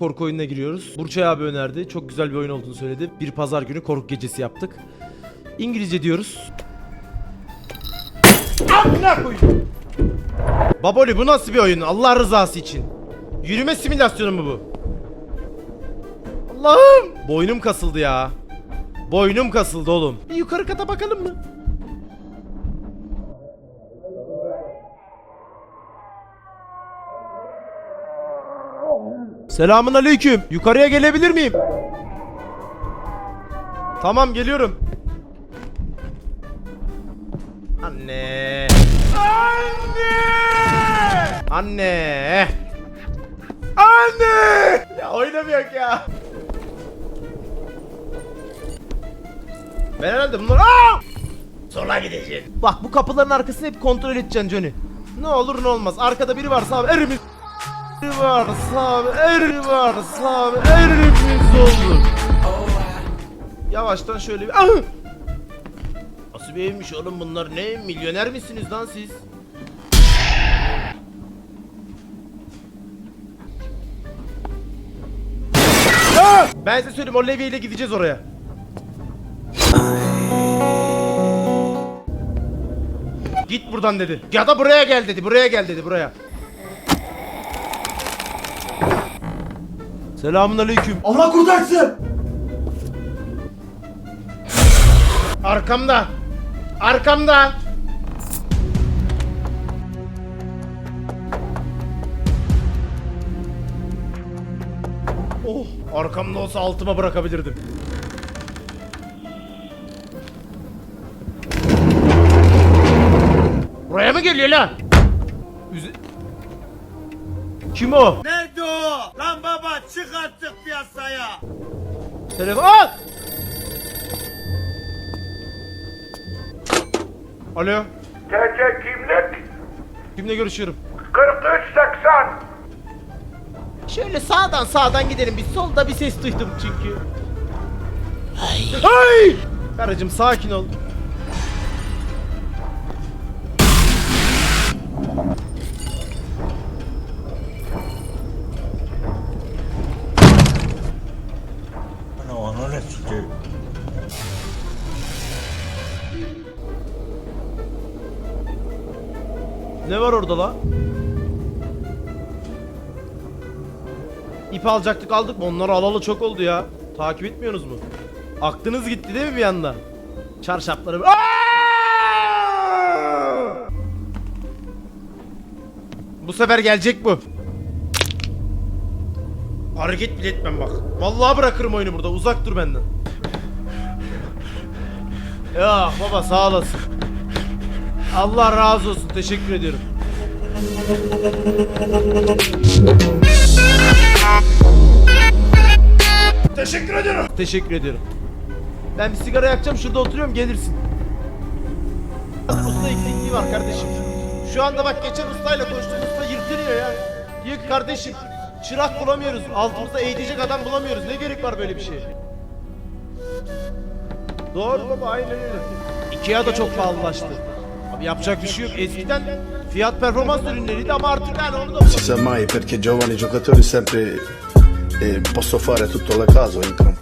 Korku oyununa giriyoruz. Burçay abi önerdi. Çok güzel bir oyun olduğunu söyledi. Bir pazar günü korku gecesi yaptık. İngilizce diyoruz. Amına koyayım. Baboli bu nasıl bir oyun? Allah rızası için. Yürüme simülasyonu mu bu? Allah'ım. Boynum kasıldı ya. Boynum kasıldı oğlum. Bir yukarı kata bakalım mı? Selamun aleyküm. Yukarıya gelebilir miyim? Tamam geliyorum. Anne. Anne. Anne. Anne. Ya oynamıyor ya. Ben herhalde bunları... Aa! Sola gideceğim. Bak bu kapıların arkasını hep kontrol edeceksin Johnny. Ne olur ne olmaz. Arkada biri varsa abi erimiz biri varsa abi eri varsa abi erimiz olur. Yavaştan şöyle bir... Ah! Nasıl bir evmiş oğlum bunlar ne? Milyoner misiniz lan siz? Ah! Ben size söyleyeyim o levye ile gideceğiz oraya. Git buradan dedi. Ya da buraya gel dedi. Buraya gel dedi. Buraya. Selamun aleyküm. Allah kurtarsın. Arkamda. Arkamda. Oh, arkamda olsa altıma bırakabilirdim. Buraya mı geliyor lan? Üze- Kim o? Nerede o? Lan baba çık artık piyasaya. Telefon. Alo. TC kimlik Kimle görüşüyorum? 4380 Şöyle sağdan sağdan gidelim. Bir solda bir ses duydum çünkü. Ay. Ay! Karıcığım sakin ol. Ona ne var orada la? İp alacaktık aldık mı? Onları alalı çok oldu ya. Takip etmiyorsunuz mu? Aklınız gitti değil mi bir anda? Çarşafları... Bu sefer gelecek bu. Hareket bile etmem bak. Vallahi bırakırım oyunu burada. Uzak dur benden. Ya baba sağ olasın. Allah razı olsun. Teşekkür ediyorum. Teşekkür ediyorum. Teşekkür ediyorum. Ben bir sigara yakacağım. Şurada oturuyorum. Gelirsin. Usta eksikliği var kardeşim. Şu anda bak geçen ustayla konuştum. Usta yırtınıyor ya. Yık kardeşim. Çırak bulamıyoruz. Altımızda eğitecek adam bulamıyoruz. Ne gerek var böyle bir şeye? Doğru baba aynen öyle. Ikea da çok pahalılaştı. Abi yapacak bir şey yok. Eskiden fiyat performans ürünleriydi ama artık yani onu da si sa mai perché giovani giocatori sempre eh, posso fare tutto alla casa o in campo.